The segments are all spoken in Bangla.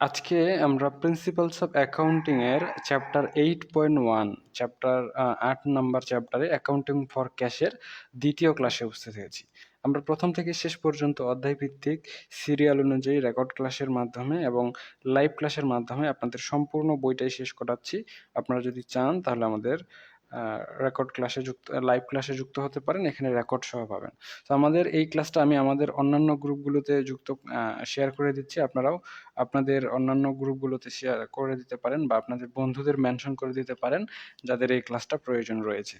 আজকে আমরা প্রিন্সিপালস অফ অ্যাকাউন্টিং এর chapter eight point one chapter আট নাম্বার চ্যাপ্টারে অ্যাকাউন্টিং ফর ক্যাশের দ্বিতীয় ক্লাসে উপস্থিত হয়েছি। আমরা প্রথম থেকে শেষ পর্যন্ত অধ্যায় ভিত্তিক সিরিয়াল অনুযায়ী রেকর্ড ক্লাসের মাধ্যমে এবং লাইভ ক্লাসের মাধ্যমে আপনাদের সম্পূর্ণ বইটাই শেষ করাচ্ছি। আপনারা যদি চান তাহলে আমাদের রেকর্ড ক্লাসে যুক্ত লাইভ ক্লাসে যুক্ত হতে পারেন, এখানে রেকর্ড সহ পাবেন। তো আমাদের এই ক্লাসটা আমি আমাদের অন্যান্য গ্রুপগুলোতে যুক্ত শেয়ার করে দিচ্ছি। আপনারাও আপনাদের অন্যান্য গ্রুপগুলোতে শেয়ার করে দিতে পারেন বা আপনাদের বন্ধুদের মেনশন করে দিতে পারেন, যাদের এই ক্লাসটা প্রয়োজন রয়েছে।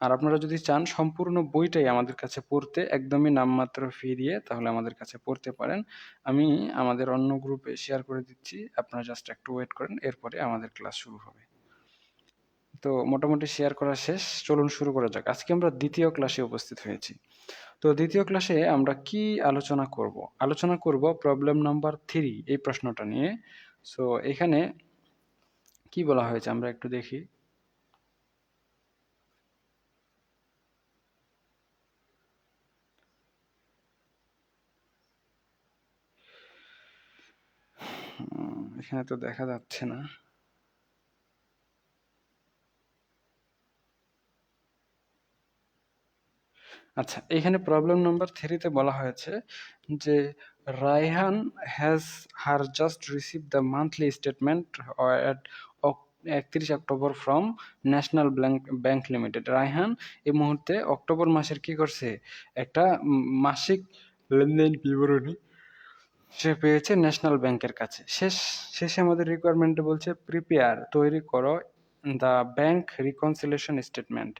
আর আপনারা যদি চান, সম্পূর্ণ বইটাই আমাদের কাছে পড়তে, একদমই নামমাত্র ফি দিয়ে, তাহলে আমাদের কাছে পড়তে পারেন। আমি আমাদের অন্য গ্রুপে শেয়ার করে দিচ্ছি। আপনারা জাস্ট একটু ওয়েট করেন, এরপরে আমাদের ক্লাস শুরু হবে। তো মোটামুটি শেয়ার করা শেষ। চলুন শুরু করা যাক। আজকে আমরা দ্বিতীয় ক্লাসে উপস্থিত হয়েছি। তো দ্বিতীয় ক্লাসে আমরা কি আলোচনা করব? আলোচনা করব প্রবলেম নাম্বার থ্রি এই প্রশ্নটা নিয়ে। সো এখানে কি বলা হয়েছে আমরা একটু দেখি। এখানে তো দেখা যাচ্ছে না। আচ্ছা এখানে প্রবলেম নাম্বার থ্রিতে বলা হয়েছে যে Raihan has her just receive the monthly statement at একত্রিশ October from national bank limited Raihan, এই মুহূর্তে অক্টোবর মাসের কি করছে? একটা মাসিক লেনদেন বিবরণী সে পেয়েছে ন্যাশনাল ব্যাংকের কাছে। শেষ, শেষে আমাদের রিকোয়ারমেন্টে বলছে প্রিপেয়ার তৈরি করো the bank reconciliation statement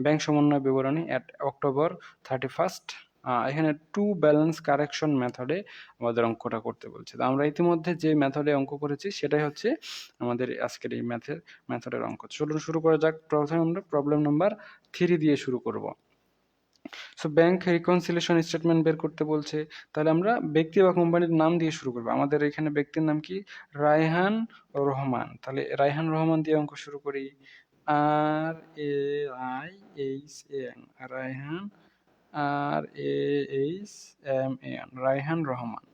bank সমন্বয় বিবরণী অ্যাট অক্টোবর থার্টি ফার্স্ট এখানে টু ব্যালেন্স কারেকশন মেথডে আমাদের অঙ্কটা করতে বলছে। তো আমরা ইতিমধ্যে যে মেথডে অঙ্ক করেছি, সেটাই হচ্ছে আমাদের আজকের এই ম্যাথের মেথডের অঙ্ক। চলুন শুরু করা যাক। প্রথমে আমরা প্রবলেম নাম্বার থ্রি দিয়ে শুরু করব। সো ব্যাংক রিকনসিলেশন স্টেটমেন্ট বের করতে বলছে। তাহলে আমরা ব্যক্তি বা কোম্পানির নাম দিয়ে শুরু করব। আমাদের এখানে ব্যক্তির নাম কি? রায়হান রহমান। তাহলে রায়হান রহমান দিয়ে অঙ্ক শুরু করি। R A I H N Raihan R A H M N Raihan Rahman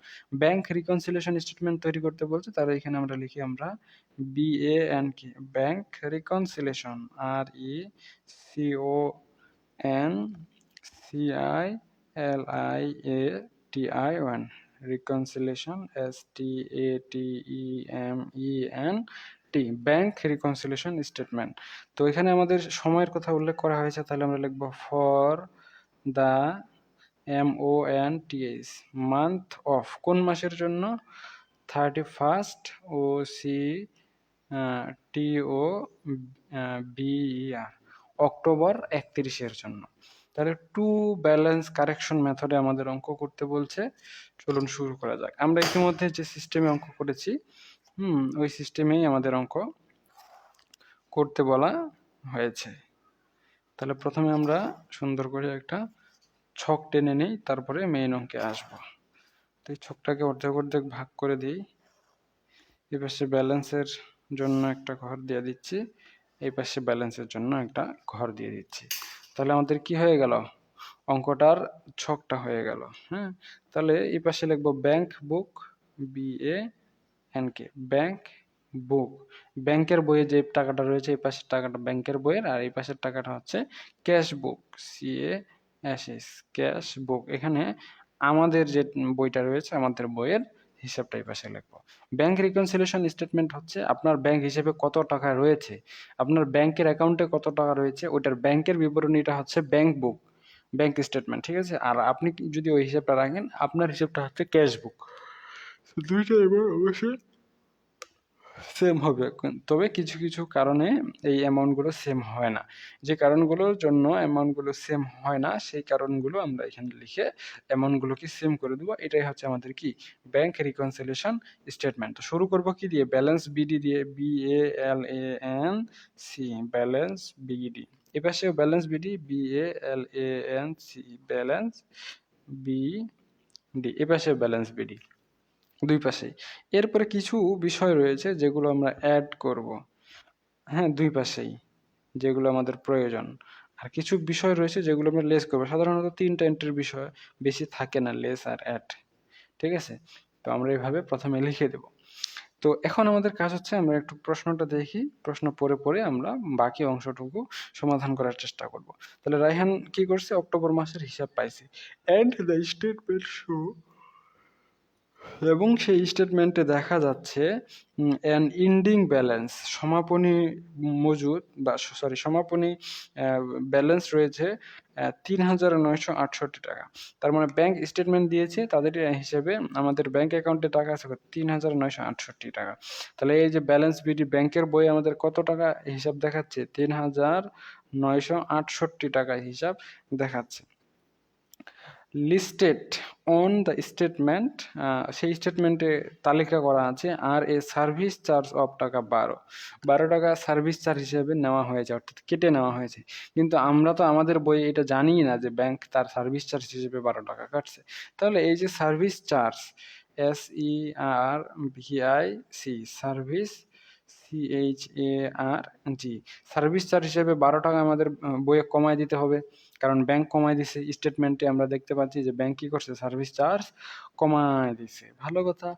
bank reconciliation statement তৈরি করতে বলছে, তাহলে এখানে আমরা লিখি আমরা B A N K bank reconciliation R E C O N C I L I A T I one reconciliation S T A T E M E N T bank reconciliation statement তো এখানে আমাদের সময়ের কথা উল্লেখ করা হয়েছে, তাহলে আমরা লিখব for the M O N T H month of কোন মাসের জন্য? Thirty first O C T O B E R October একত্রিশের জন্য। তাহলে টু ব্যালেন্স কারেকশন মেথডে আমাদের অঙ্ক করতে বলছে। চলুন শুরু করা যাক। আমরা ইতিমধ্যে যে সিস্টেমে অঙ্ক করেছি হুম, ওই সিস্টেমেই আমাদের অঙ্ক করতে বলা হয়েছে। তাহলে প্রথমে আমরা সুন্দর করে একটা ছক টেনে নিই, তারপরে মেইন অঙ্কে আসব। তো এই ছকটাকে অর্ধেক অর্ধেক ভাগ করে দিই। এই পাশে ব্যালেন্সের জন্য একটা ঘর দিয়ে দিচ্ছি, এই পাশে ব্যালেন্সের জন্য একটা ঘর দিয়ে দিচ্ছি। তাহলে আমাদের কি হয়ে গেল? অঙ্কটার ছকটা হয়ে গেল হ্যাঁ? তাহলে এই পাশে লিখব bank book B A N K bank book. ব্যাংকের বইয়ে যে টাকাটা রয়েছে, এই পাশের টাকাটা ব্যাংকের বইয়ের, আর এই পাশের টাকাটা হচ্ছে cash book C A S S cash book. এখানে আমাদের যে বইটা রয়েছে, আমাদের বইয়ের হিসাবটা এই পাশে লিখব। ব্যাংক রিকনসিলেশন স্টেটমেন্ট হচ্ছে আপনার ব্যাংক হিসেবে কত টাকা রয়েছে, আপনার ব্যাংকের অ্যাকাউন্টে কত টাকা রয়েছে, ওইটার ব্যাংকের বিবরণীটা হচ্ছে ব্যাংক বুক, ব্যাংক স্টেটমেন্ট ঠিক আছে? আর আপনি যদি ওই হিসাবটা রাখেন, আপনার হিসাবটা হচ্ছে ক্যাশ বুক। দুইটা এবার অবশ্যই সেম হবে। তবে কিছু কিছু কারণে এই অ্যামাউন্টগুলো সেম হয় না। যে কারণগুলোর জন্য অ্যামাউন্টগুলো সেম হয় না, সেই কারণগুলো আমরা এখানে লিখে অ্যামাউন্টগুলোকে সেম করে দেবো। এটাই হচ্ছে আমাদের কি? ব্যাংক রিকনসিলেশন স্টেটমেন্ট তো শুরু করব কি দিয়ে? ব্যালেন্স বিডি দিয়ে। B A L A N C balance B D এপাশেও balance B D B A L A N C balance B D এপাশে ব্যালেন্স বিডি দুই পাশেই। এরপরে কিছু বিষয় রয়েছে যেগুলো আমরা অ্যাড করব। হ্যাঁ দুই পাশেই যেগুলো আমাদের প্রয়োজন। আর কিছু বিষয় রয়েছে যেগুলো আমরা লেস করব। সাধারণত তিনটা এন্ট্রির বিষয় বেশি থাকে না লেস আর অ্যাড ঠিক আছে? তো আমরা এইভাবে প্রথমে লিখে দেব। তো এখন আমাদের কাজ হচ্ছে আমরা একটু প্রশ্নটা দেখি। প্রশ্ন পড়ে পড়ে আমরা বাকি অংশটুকু সমাধান করার চেষ্টা করব। তাহলে রাইহান কি করছে? অক্টোবর মাসের হিসাব পাইছে। অ্যান্ড দ্য স্টেটমেন্ট শো এবং সেই স্টেটমেন্টে দেখা যাচ্ছে অ্যান ইন্ডিং ব্যালেন্স সমাপনী মজুদ বা সরি সমাপনী ব্যালেন্স রয়েছে তিন হাজার নয়শো আটষট্টি টাকা। তার মানে ব্যাংক স্টেটমেন্ট দিয়েছে, তাদের হিসেবে আমাদের ব্যাংক অ্যাকাউন্টে টাকা আছে তিন হাজার নয়শো আটষট্টি টাকা। তাহলে এই যে ব্যালেন্স বিডি ব্যাংকের বই আমাদের কত টাকা হিসাব দেখাচ্ছে? তিন হাজার নয়শো আটষট্টি টাকা হিসাব দেখাচ্ছে। লিস্টেড অন দ্য স্টেটমেন্ট সেই স্টেটমেন্টে তালিকা করা আছে, আর এ সার্ভিস চার্জ অফ টাকা বারো। বারো টাকা সার্ভিস চার্জ হিসেবে নেওয়া হয়েছে, অর্থাৎ কেটে নেওয়া হয়েছে। কিন্তু আমরা তো আমাদের বই এটা জানি না যে ব্যাংক তার সার্ভিস চার্জ হিসেবে বারো টাকা কাটছে। তাহলে এই যে service charge S E R V I C service C H A R G. Service charge হিসেবে বারো টাকা আমাদের বইয়ে কমায় দিতে হবে। কারণ ব্যাংক কমায় দিছে স্টেটমেন্টে আমরা দেখতে পাচ্ছি যে ব্যাংক কী করছে? সার্ভিস চার্জ কমায় দিছে। ভালো কথা।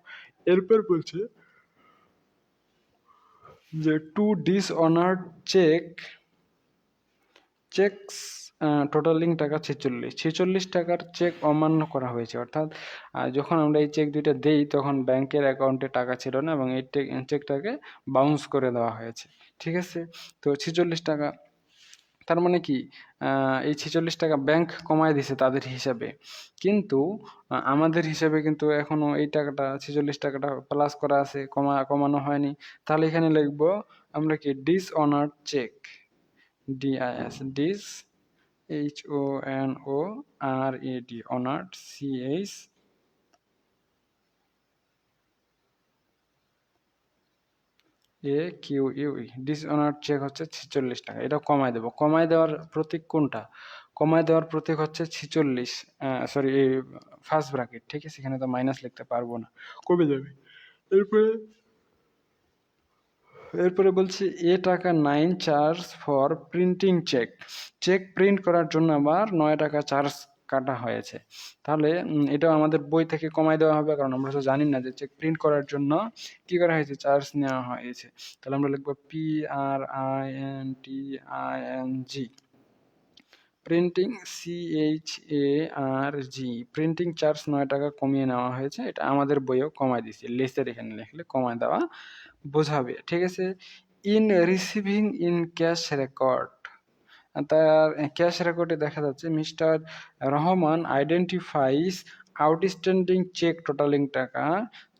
এরপর বলছে যে two dishonoured cheque cheques totalling টাকা ছেচল্লিশ। ছেচল্লিশ টাকার চেক অমান্য করা হয়েছে। অর্থাৎ যখন আমরা এই চেক দুইটা দেই, তখন ব্যাংকের অ্যাকাউন্টে টাকা ছিল না এবং এই চেকটাকে বাউন্স করে দেওয়া হয়েছে। ঠিক আছে? তো ছেচল্লিশ টাকা, তার মানে কি? এই ছেচল্লিশ টাকা ব্যাংক কমায় দিছে তাদের হিসাবে। কিন্তু আমাদের হিসাবে কিন্তু এখনও এই টাকাটা, ছেচল্লিশ টাকাটা প্লাস করা আছে, কমা, কমানো হয়নি। তাহলে এখানে লিখব, আমরা কি? Dishonour cheque D I S dis H O N O R A D honoured C H A Q U E dishonour cheque হচ্ছে ছিচল্লিশ টাকা। এটা কমায় দেবো। কমায় দেওয়ার প্রতীক কোনটা? কমায় দেওয়ার প্রতীক হচ্ছে ছিচল্লিশ সরি ফার্স্ট ব্র্যাকেট ঠিক আছে? এখানে তো মাইনাস লিখতে পারব না। কমে যাবে। এরপরে এরপরে বলছি, এ টাকা nine charge for printing cheque cheque print করার জন্য আবার নয় টাকা চার্জ কাটা হয়েছে। তাহলে এটাও আমাদের বই থেকে কমাই দেওয়া হবে, কারণ আমরা তো জানি না যে চেক প্রিন্ট করার জন্য কি করা হয়েছে চার্জ নেওয়া হয়েছে। তাহলে আমরা লিখব P R I N T I N G printing C H A R G printing charge নয় টাকা কমিয়ে নেওয়া হয়েছে, এটা আমাদের বইয়েও কমাই দিয়েছে। লেসের এখানে লিখলে কমায় দেওয়া বোঝাবে, ঠিক আছে? In receiving in cash record তার ক্যাশ রেকর্ডে দেখা যাচ্ছে mister Rahman identifies outstanding cheque totalling টাকা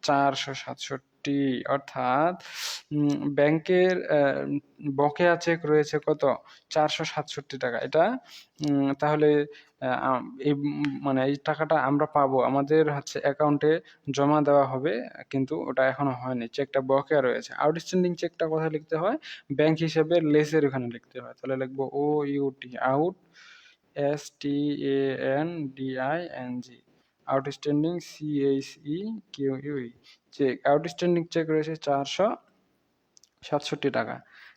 চারশো সাতষট্টি। অর্থাৎ ব্যাংকের বকেয়া চেক রয়েছে কত? চারশো সাতষট্টি টাকা। এটা তাহলে এই মানে এই টাকাটা আমরা পাবো। আমাদের হচ্ছে অ্যাকাউন্টে জমা দেওয়া হবে, কিন্তু ওটা এখনও হয়নি। চেকটা বকেয়া রয়েছে। আউটস্ট্যান্ডিং চেকটা কোথায় লিখতে হয়? ব্যাংক হিসেবে লেসের ওখানে লিখতে হয়। তাহলে লিখব O U T out S T A N D I N G outstanding C H E Q U cheque outstanding cheque রয়েছে চারশো সাতষট্টি টাকা।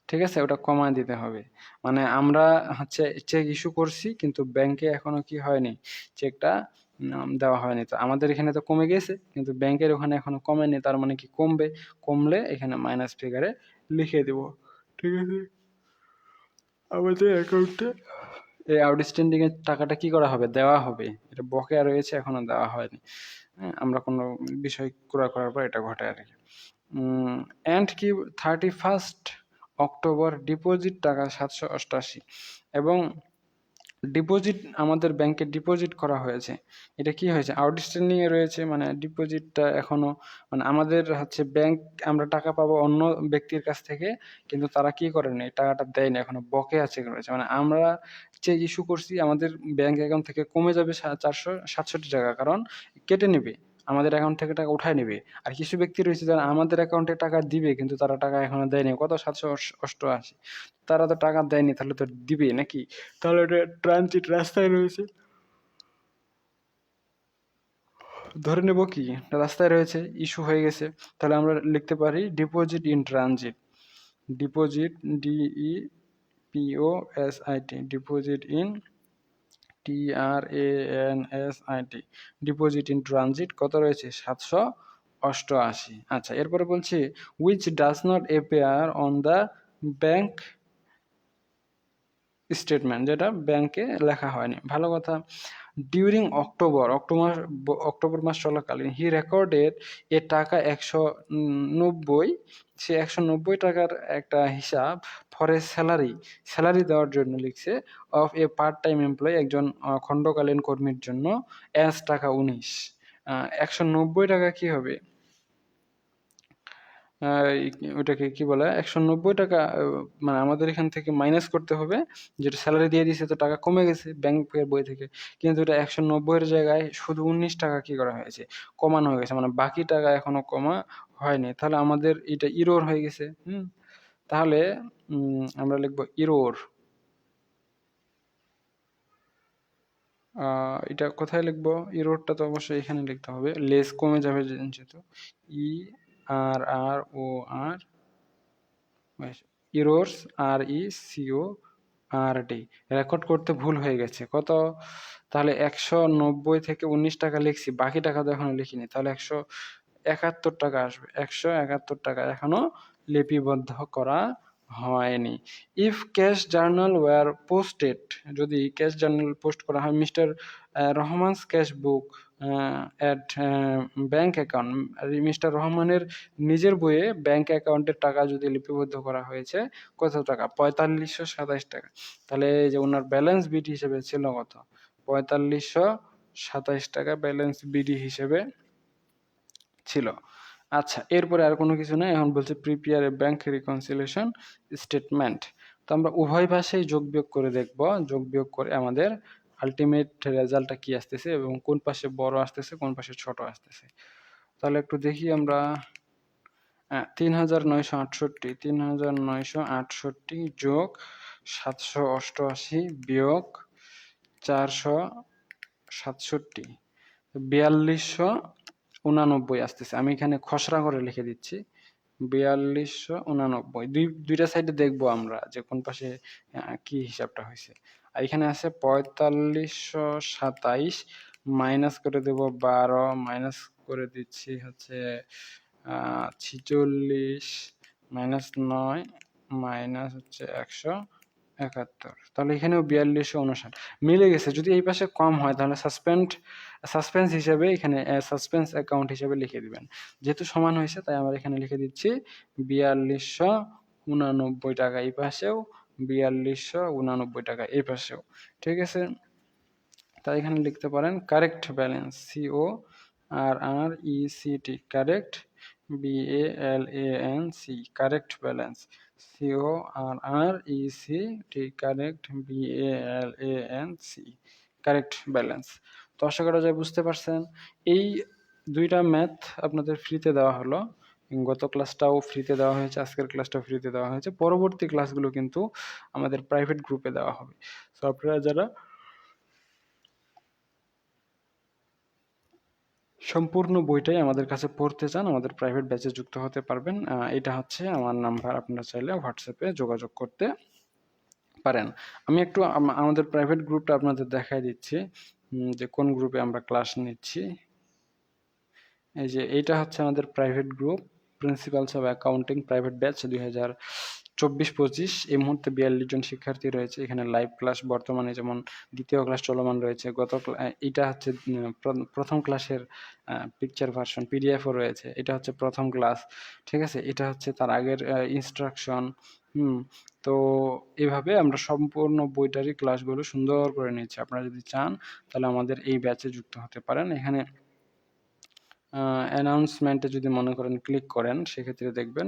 ঠিক আছে? ওটা কমায় দিতে হবে। মানে আমরা হচ্ছে চেক ইস্যু করছি, কিন্তু ব্যাংকে এখনও কি হয়নি? চেকটা দেওয়া হয়নি। তো আমাদের এখানে তো কমে গেছে, কিন্তু ব্যাংকের ওখানে এখনও কমেনি, তার মানে কি কমবে? কমলে এখানে মাইনাস ফিগারে লিখে দেব। ঠিক আছে? আমাদের অ্যাকাউন্টে এই আউটস্ট্যান্ডিং এর টাকাটা কি করা হবে? দেওয়া হবে। এটা বকেয়া রয়েছে, এখনও দেওয়া হয়নি। হ্যাঁ আমরা কোনো বিষয় ক্রয় করার পর এটা ঘটে আর কি। অ্যান্ড কি থার্টি ফার্স্ট অক্টোবর ডিপোজিট টাকা সাতশো অষ্টাশি। এবং ডিপোজিট আমাদের ব্যাংকে ডিপোজিট করা হয়েছে। এটা কি হয়েছে? আউটস্ট্যান্ডিংয়ে রয়েছে মানে ডিপোজিটটা এখনও মানে আমাদের হচ্ছে ব্যাংক আমরা টাকা পাবো অন্য ব্যক্তির কাছ থেকে, কিন্তু তারা কি করেনি টাকাটা দেয়নি এখনও বকে আছে রয়েছে। মানে আমরা যে ইস্যু করছি, আমাদের ব্যাংক অ্যাকাউন্ট থেকে কমে যাবে চারশো সাতষট্টি টাকা, কারণ কেটে নেবে। আমাদের অ্যাকাউন্ট থেকে টাকা উঠায় নেবে। আর কিছু ব্যক্তি রয়েছে যারা আমাদের অ্যাকাউন্টে টাকা দিবে কিন্তু তারা টাকা এখনও দেয়নি কত সাতশো অষ্ট অষ্টআশি তারা তো টাকা দেয়নি তাহলে তো দিবে নাকি? তাহলে এটা ট্রানজিট রাস্তায় রয়েছে। ধরে নেব কি রাস্তায় রয়েছে ইস্যু হয়ে গেছে। তাহলে আমরা লিখতে পারি deposit in transit deposit D E P O S I T deposit in T R A N S I deposit in transit কত রয়েছে? সাতশো অষ্টআশি। আচ্ছা এরপরে বলছি which does not appear on the bank statement যেটা ব্যাংকে লেখা হয়নি। ভালো কথা। ডিউরিং অক্টোবর অক্টোবর অক্টোবর মাস চলাকালীন হি রেকর্ডেড এ টাকা একশো নব্বই, সে একশো নব্বই টাকার একটা হিসাব ফর এ স্যালারি স্যালারি দেওয়ার জন্য লিখছে of a part time employee একজন খণ্ডকালীন কর্মীর জন্য অ্যাজ টাকা উনিশ। একশো নব্বই টাকা কি হবে? ওটাকে কি বলে, একশো নব্বই টাকা মানে আমাদের এখান থেকে মাইনাস করতে হবে, যেটা স্যালারি দিয়ে দিয়েছে, তো টাকা কমে গেছে ব্যাংকের বই থেকে। কিন্তু এটা একশো নব্বইয়ের জায়গায় শুধু উনিশ টাকা কি করা হয়েছে? কমানো হয়ে গেছে মানে বাকি টাকা এখনও কমা হয়নি। তাহলে আমাদের এটা ইরোর হয়ে গেছে, হুম? তাহলে আমরা লিখব ইরোর এটা কোথায় লিখব? ইরোরটা তো অবশ্যই এখানে লিখতে হবে। লেস কমে যাবে যেহেতু E R R O R errors R E C O R D record করতে ভুল হয়ে গেছে। কত? তাহলে একশো নব্বই থেকে উনিশ টাকা লিখছি, বাকি টাকা তো এখনও লিখিনি। তাহলে একশো একাত্তর টাকা আসবে। একশো একাত্তর টাকা এখনও লিপিবদ্ধ করা হয়নি। If cash journal were posted যদি ক্যাশ জার্নাল পোস্ট করা হয় mister Rahman's cash book at bank account mister রহমানের নিজের বইয়ে ব্যাংক অ্যাকাউন্টের টাকা যদি লিপিবদ্ধ করা হয়েছে, কত টাকা? পঁয়তাল্লিশশো সাতাশ টাকা। তাহলে যে ওনার ব্যালেন্স বিডি হিসেবে ছিল কত? পঁয়তাল্লিশশো সাতাশ টাকা ব্যালেন্স বিডি হিসেবে ছিল। আচ্ছা এরপরে আর কোনো কিছু নেই। এখন বলছে prepare a bank reconciliation statement তো আমরা উভয় পাশেই যোগ বিয়োগ করে দেখব। যোগ বিয়োগ করে আমাদের আলটিমেট রেজাল্টটা কি আসতেছে এবং কোন পাশে বড় আসতেছে, কোন পাশে ছোট আসতেছে? তাহলে একটু দেখি আমরা তিন হাজার নয়শো আটষট্টি তিন হাজার নয়শো আটষট্টি যোগ সাতশো অষ্টআশি বিয়োগ চারশো সাতষট্টি, বিয়াল্লিশশো উনানব্বই আসতেছে। আমি এখানে খসড়া করে লিখে দিচ্ছি, বিয়াল্লিশশো উনানব্বই। দুই, দুইটা সাইডে দেখব আমরা যে কোন পাশে কি হিসাবটা হয়েছে। আর এখানে আছে পঁয়তাল্লিশশো সাতাইশ মাইনাস করে দেব বারো মাইনাস করে দিচ্ছি হচ্ছে ছিচল্লিশ মাইনাস নয় মাইনাস হচ্ছে একশো একাত্তর। তাহলে এখানেও বিয়াল্লিশশো উনষাট মিলে গেছে, যদি এই পাশে কম হয় তাহলে সাসপেন্ড সাসপেন্স হিসেবে এখানে সাসপেন্স অ্যাকাউন্ট হিসেবে লিখে দিবেন। যেহেতু সমান হয়েছে, তাই আমরা এখানে লিখে দিচ্ছি বিয়াল্লিশশো উনানব্বই টাকা। এই পাশেও বিয়াল্লিশশো উনানব্বই টাকা এই পাশেও, ঠিক আছে? তাই এখানে লিখতে পারেন correct balance C O R R E C T correct B A L A N C correct balance C O R R E C T correct B A L A N C correct balance তো যায় বুঝতে পারছেন, এই দুইটা ম্যাথ আপনাদের ফ্রিতে দেওয়া হলো। গত ক্লাসটাও ফ্রিতে দেওয়া হয়েছে, আজকের ক্লাসটাও ফ্রিতে দেওয়া হয়েছে। পরবর্তী ক্লাসগুলো কিন্তু আমাদের প্রাইভেট গ্রুপে দেওয়া হবে। সো আপনারা যারা সম্পূর্ণ বইটাই আমাদের কাছে পড়তে চান, আমাদের প্রাইভেট ব্যাচে যুক্ত হতে পারবেন। এটা হচ্ছে আমার নাম্বার আপনারা চাইলে হোয়াটসঅ্যাপে যোগাযোগ করতে পারেন। আমি একটু আমাদের প্রাইভেট গ্রুপটা আপনাদের দেখাই দিচ্ছি যে কোন গ্রুপে আমরা ক্লাস নিচ্ছি। এই যে, এইটা হচ্ছে আমাদের private group principles of accounting private batch দুই হাজার চব্বিশ পঁচিশ। এই মুহূর্তে বিয়াল্লিশ জন শিক্ষার্থী রয়েছে। এখানে লাইভ ক্লাস বর্তমানে যেমন দ্বিতীয় ক্লাস চলমান রয়েছে। গত এটা হচ্ছে প্রথম ক্লাসের পিকচার ভার্সন পিডিএফও রয়েছে। এটা হচ্ছে প্রথম ক্লাস ঠিক আছে? এটা হচ্ছে তার আগের ইনস্ট্রাকশন হুম। তো এভাবে আমরা সম্পূর্ণ বইটারই ক্লাসগুলো সুন্দর করে নিয়েছি। আপনারা যদি চান, তাহলে আমাদের এই ব্যাচে যুক্ত হতে পারেন। এখানে অ্যানাউন্সমেন্টে যদি মনে করেন ক্লিক করেন, সেক্ষেত্রে দেখবেন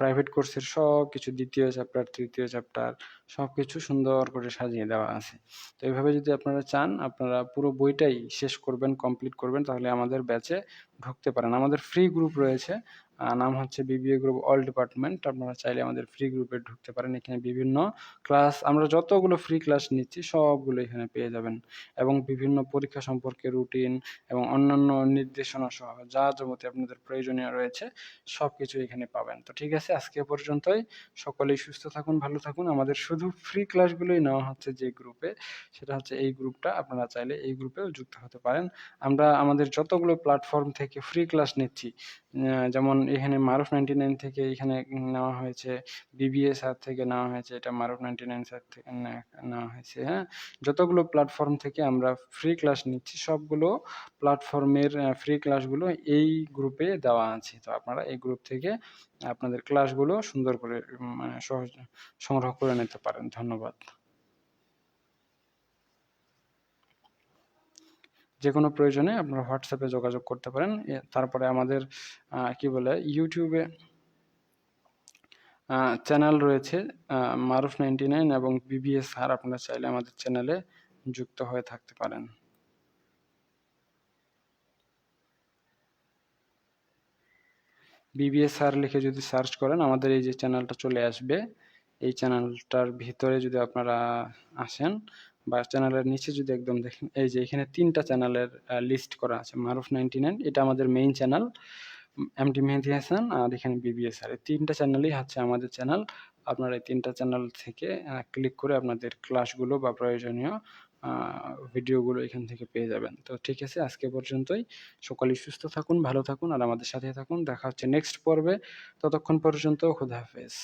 প্রাইভেট কোর্সের সব কিছু দ্বিতীয় চ্যাপ্টার তৃতীয় চ্যাপ্টার সব কিছু সুন্দর করে সাজিয়ে দেওয়া আছে। তো এইভাবে যদি আপনারা চান, আপনারা পুরো বইটাই শেষ করবেন কমপ্লিট করবেন, তাহলে আমাদের ব্যাচে ঢুকতে পারেন। আমাদের ফ্রি গ্রুপ রয়েছে নাম হচ্ছে বিবিএ গ্রুপ অল ডিপার্টমেন্ট আপনারা চাইলে আমাদের ফ্রি গ্রুপে ঢুকতে পারেন। এখানে বিভিন্ন ক্লাস আমরা যতগুলো ফ্রি ক্লাস নিচ্ছি, সবগুলো এখানে পেয়ে যাবেন। এবং বিভিন্ন পরীক্ষা সম্পর্কে রুটিন এবং অন্যান্য নির্দেশনা সহ যা যাবতীয় আপনাদের প্রয়োজনীয় রয়েছে সব কিছু এখানে পাবেন। তো ঠিক আছে, আজকে পর্যন্তই। সকলেই সুস্থ থাকুন, ভালো থাকুন। আমাদের শুধু ফ্রি ক্লাসগুলোই নেওয়া হচ্ছে যে গ্রুপে সেটা হচ্ছে এই গ্রুপটা আপনারা চাইলে এই গ্রুপেও যুক্ত হতে পারেন। আমরা আমাদের যতগুলো প্ল্যাটফর্ম থেকে ফ্রি ক্লাস নিচ্ছি যেমন এখানে মারুফ নাইনটি নাইন থেকে এখানে নেওয়া হয়েছে বিবিএস আর থেকে নেওয়া হয়েছে, এটা মারুফ নাইনটি নাইন স্যার থেকে নেওয়া হয়েছে হ্যাঁ? যতগুলো প্ল্যাটফর্ম থেকে আমরা ফ্রি ক্লাস নিচ্ছি, সবগুলো প্ল্যাটফর্মের ফ্রি ক্লাসগুলো এই গ্রুপে দেওয়া আছে। তো আপনারা এই গ্রুপ থেকে আপনাদের ক্লাসগুলো সুন্দর করে মানে সহজ, সংগ্রহ করে নিতে পারেন। ধন্যবাদ। যে কোনো প্রয়োজনে আপনারা হোয়াটসঅ্যাপে যোগাযোগ করতে পারেন। তারপরে আমাদের কি বলে, ইউটিউবে চ্যানেল রয়েছে মারুফ নাইনটি নাইন এবং বিবিএস স্যার আপনারা চাইলে আমাদের চ্যানেলে যুক্ত হয়ে থাকতে পারেন। বিবিএস স্যার লিখে যদি সার্চ করেন, আমাদের এই যে চ্যানেলটা চলে আসবে। এই চ্যানেলটার ভিতরে যদি আপনারা আসেন বা চ্যানেলের নিচে যদি একদম দেখেন, এই যে এখানে তিনটা চ্যানেলের লিস্ট করা আছে, মারুফ নাইনটি নাইন, এটা আমাদের main channel MD Mehedi Hasan আর এখানে বিবিএস আর। এই তিনটা চ্যানেলই হচ্ছে আমাদের চ্যানেল আপনারা এই তিনটা চ্যানেল থেকে ক্লিক করে আপনাদের ক্লাসগুলো বা প্রয়োজনীয় ভিডিওগুলো এখান থেকে পেয়ে যাবেন। তো ঠিক আছে, আজকে পর্যন্তই। সকলেই সুস্থ থাকুন, ভালো থাকুন, আর আমাদের সাথে থাকুন। দেখা হচ্ছে নেক্সট পর্বে। ততক্ষণ পর্যন্ত খুদা হাফেজ।